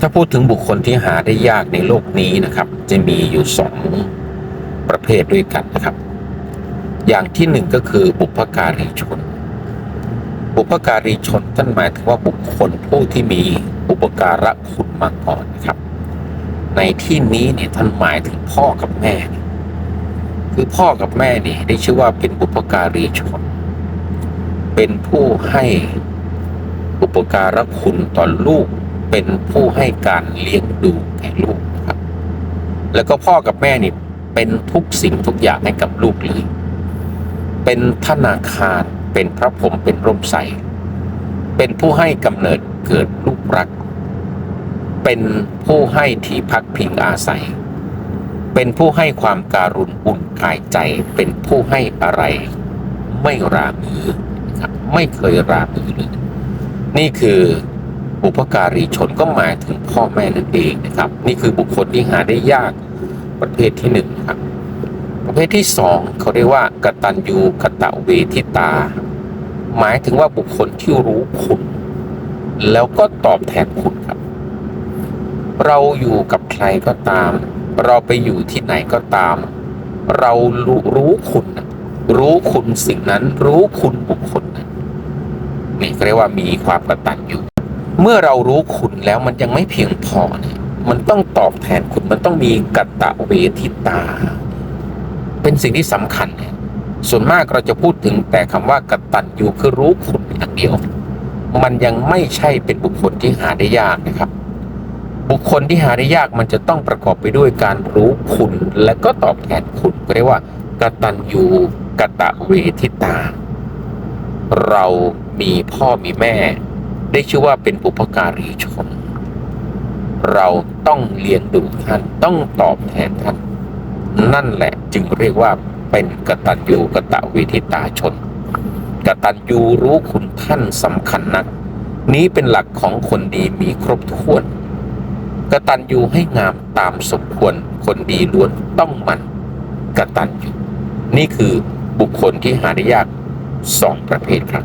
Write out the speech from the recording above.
ถ้าพูดถึงบุคคลที่หาได้ยากในโลกนี้นะครับ จะมีอยู่สองประเภทด้วยกันนะครับ อย่างที่หนึ่งก็คือบุพการีชน บุพการีชนท่านหมายถึงว่าบุคคลผู้ที่มีอุปการะคุณมาก่อนนะครับ ในที่นี้เนี่ยท่านหมายถึงพ่อกับแม่ คือพ่อกับแม่เนี่ยได้ชื่อว่าเป็นบุพการีชน เป็นผู้ให้อุปการะคุณต่อลูก เป็นผู้ให้การเลี้ยงดูแก่ลูกนะครับ แล้วก็พ่อกับแม่นี่เป็นทุกสิ่งทุกอย่างให้กับลูกเลย เป็นธนาคารเป็นพระผมเป็นร่มใส เป็นผู้ให้กำเนิดเกิดลูกรัก เป็นผู้ให้ที่พักพิงอาศัย เป็นผู้ให้ความการุณอุ่นกายใจ เป็นผู้ให้อะไร ไม่รามือครับไม่เคยรามือเลย นี่คือ บุพการีชนก็หมายถึงพ่อแม่นั่นเองนะครับ นี่คือบุคคลที่หาได้ยากประเภทที่หนึ่งครับประเภทที่สองเขาเรียกว่ากตัญญูกตเวทิตา หมายถึงว่าบุคคลที่รู้คุณ แล้วก็ตอบแทนคุณครับ เราอยู่กับใครก็ตาม เราไปอยู่ที่ไหนก็ตาม เรารู้รู้คุณน่ะรู้คุณสิ่งนั้น รู้คุณบุคคลนั้นนี่เขาเรียกว่ามีความกตัญญู เมื่อเรารู้คุณแล้วมันยังไม่เพียงพอเนี่ยมันต้องตอบแทนคุณมันต้องมีกตะเวทิตา เป็นสิ่งที่สำคัญเนี่ยส่วนมากเราจะพูดถึงแต่คำว่ากตัญญูคือรู้คุณอย่างเดียว มันยังไม่ใช่เป็นบุคคลที่หาได้ยากนะครับ บุคคลที่หาได้ยากมันจะต้องประกอบไปด้วยการรู้คุณ และก็ตอบแทนคุณเรียกว่ากตัญญูกตะเวทิตา เรามีพ่อมีแม่ ได้ชื่อว่าเป็นบุพการีชน เราต้องเลี้ยงดูท่านต้องตอบแทนท่าน นั่นแหละจึงเรียกว่าเป็นกตัญญูกตเวทิตาชน กตัญญูรู้คุณท่านสำคัญนัก นี้เป็นหลักของคนดีมีครบถ้วนกตัญญูให้งามตามสมควรคนดีล้วนต้องมันกตัญญูนี่คือบุคคลที่หาได้ยากสองประเภทครับ